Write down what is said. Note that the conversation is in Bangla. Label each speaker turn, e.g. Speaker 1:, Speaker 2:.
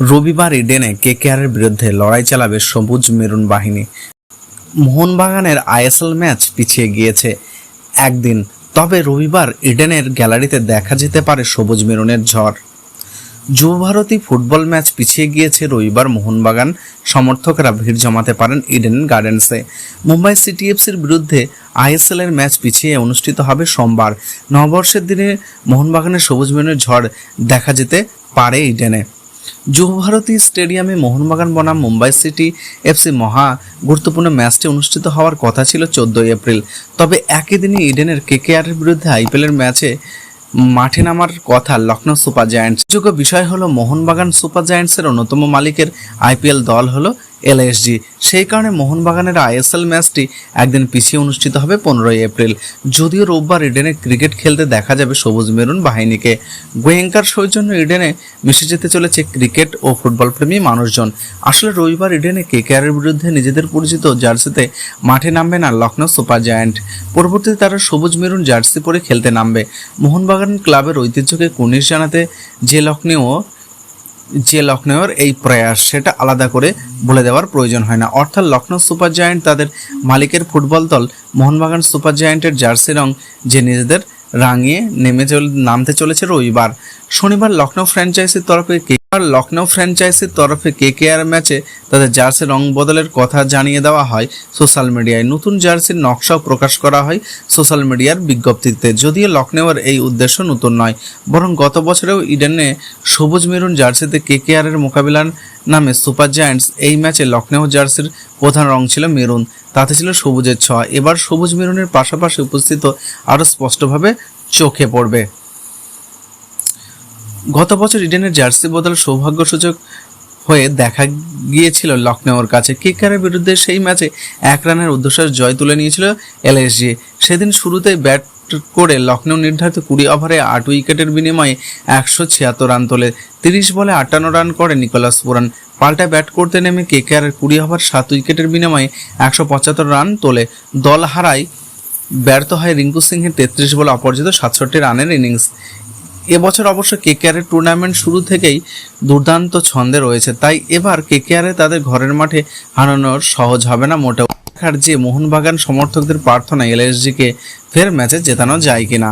Speaker 1: রবিবার ইডেনে কেকেআরের বিরুদ্ধে লড়াই চালাবে সবুজ মেরুন বাহিনী। মোহনবাগানের আইএসএল ম্যাচ পিছিয়ে গিয়েছে একদিন, তবে রবিবার ইডেনের গ্যালারিতে দেখা যেতে পারে সবুজ মেরুনের ঝড়। যুবভারতী ফুটবল ম্যাচ পিছিয়ে গিয়েছে রবিবার মোহনবাগান, সমর্থকরা ভিড় জমাতে পারেন ইডেন গার্ডেন্সে। মুম্বাই সিটি এফসির বিরুদ্ধে আইএসএল এর ম্যাচ পিছিয়ে অনুষ্ঠিত হবে সোমবার। নববর্ষের দিনে মোহনবাগানের সবুজ মেরুনের ঝড় দেখা যেতে পারে ইডেনে যুবভারতী স্টেডিয়ামে মোহনবাগান বনাম মুম্বাই সিটি এফসি মহা গুরুত্বপূর্ণ ম্যাচটি অনুষ্ঠিত হওয়ার কথা ছিল চোদ্দই এপ্রিল। তবে একই দিনই ইডেনের কেকেআরের বিরুদ্ধে আইপিএলের ম্যাচে মাঠে নামার কথা লখনৌ সুপার জায়ান্টস। যোগ্য বিষয় হলো মোহনবাগান সুপার জায়ান্টসের অন্যতম মালিকের আইপিএল দল হলো এলএসজি। সেই কারণে মোহনবাগানের আইএসএল ম্যাচটি একদিন পিছিয়ে অনুষ্ঠিত হবে পনেরোই এপ্রিল। যদিও রোববার ইডেনে ক্রিকেট খেলতে দেখা যাবে সবুজ মেরুন বাহিনীকে। গোয়েঙ্কার সৌজন্য ইডেনে মিশে যেতে চলেছে ক্রিকেট ও ফুটবল প্রেমী মানুষজন। আসলে রবিবার ইডেনে কেকেআরের বিরুদ্ধে নিজেদের পরিচিত জার্সিতে মাঠে নামবে না লখনৌ সুপার জায়ান্ট। পরবর্তীতে তারা সবুজ মেরুন জার্সি পরে খেলতে নামবে। মোহনবাগান ক্লাবের ঐতিহ্যকে কুর্নিশ জানাতে যে লখনৌ যে লখনৌর এই প্রয়াস, সেটা আলাদা করে বলে দেওয়ার প্রয়োজন হয় না। অর্থাৎ লখনৌ সুপার জায়েন্ট তাদের মালিকের ফুটবল দল মোহনবাগান সুপার জায়েন্টের জার্সি রং যে নিজেদের রাঙিয়ে নেমে চলে, নামতে চলেছে রবিবার। শনিবার লখনৌ ফ্র্যাঞ্চাইজির তরফে কেকেআর লখনৌ ফ্র্যাঞ্চাইজির তরফে কেকেআর ম্যাচে তাদের জার্সি রং বদলের কথা জানিয়ে দেওয়া হয় সোশ্যাল মিডিয়ায়। নতুন জার্সির নকশাও প্রকাশ করা হয় সোশ্যাল মিডিয়ার বিজ্ঞপ্তিতে। যদিও লখনৌয়ের এই উদ্দেশ্য নতুন নয়, বরং গত বছরেও ইডেনে সবুজ মেরুন জার্সিতে কেকেআরের মোকাবিলার নামে সুপার জায়ান্টস এই ম্যাচে লখনৌ জার্সির প্রধান রং ছিল মেরুন, তাতে ছিল সবুজের ছোঁয়া। এবার সবুজ মেরুনের পাশাপাশি উপস্থিত আরও স্পষ্টভাবে চোখে পড়বে। গত বছর ইডেনের জার্সি বদল সৌভাগ্যসূচক হয়ে দেখা গিয়েছিল লখনৌর কাছে। কিকারের বিরুদ্ধে সেই ম্যাচে এক রানের উদ্দেশ্যে জয় তুলে নিয়েছিল এলএসজি। সেদিন শুরুতেই ব্যাট করে লখনৌ নির্ধারিত কুড়ি ওভারে আট উইকেটের বিনিময়ে একশো ছিয়াত্তর রান তোলে। তিরিশ বলে আটান্ন রান করে নিকোলাস পুরান পাল্টা ব্যাট করতে নেমে কেকেআরের কুড়ি ওভার সাত উইকেটের বিনিময়ে একশো পঁচাত্তর রান তোলে। দল হারায়, ব্যর্থ হয় রিঙ্কু সিংহের তেত্রিশ বলে অপরাজিত সাতষট্টি রানের ইনিংস। এবছর অবশ্য কেকেআরের টুর্নামেন্ট শুরু থেকেই দুর্দান্ত ছন্দে রয়েছে। তাই এবার কেকেআরে তাদের ঘরের মাঠে হারানোর সহজ হবে না মোটেও। দেখার যে মোহনবাগান সমর্থকদের প্রার্থনা এলএসজিকে ফের ম্যাচে জেতানো যায় কিনা।